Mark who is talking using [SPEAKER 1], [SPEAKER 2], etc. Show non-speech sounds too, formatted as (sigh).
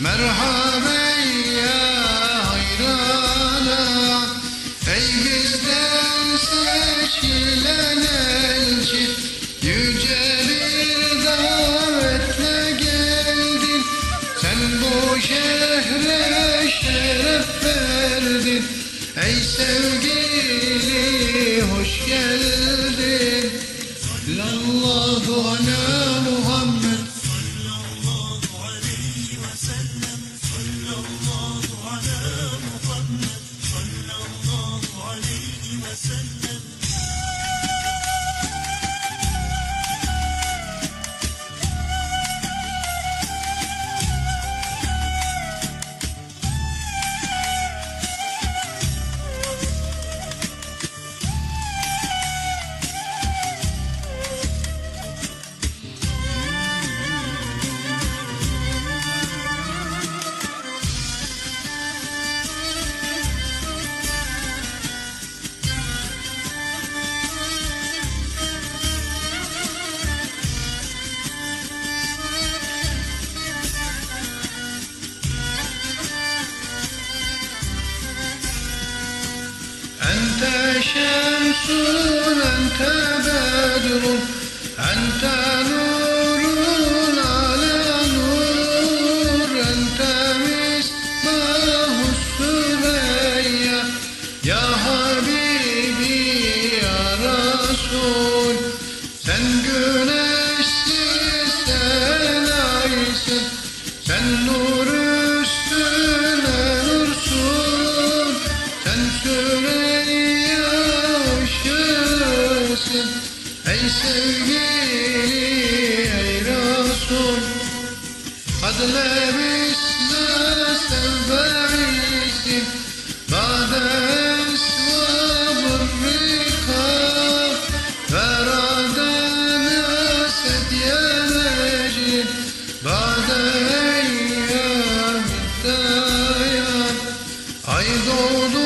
[SPEAKER 1] Merhaben ya hayrana Ey bizden seçilen Yüce bir davetle geldin. Sen bu şehre şeref verdin. Ey sevgili hoş geldin. Sallallahu ala Listen. (laughs) أنت شمس أنت بدر أنت نور على نور أنت مصباح السريا يا حبيبي يا رسول Sen güneşsiz Ey sevgili ey Resul Hazlemişle sevberisi Badems ve burrika Feradene sedyemecin Badeyya bittaya Ay doğdu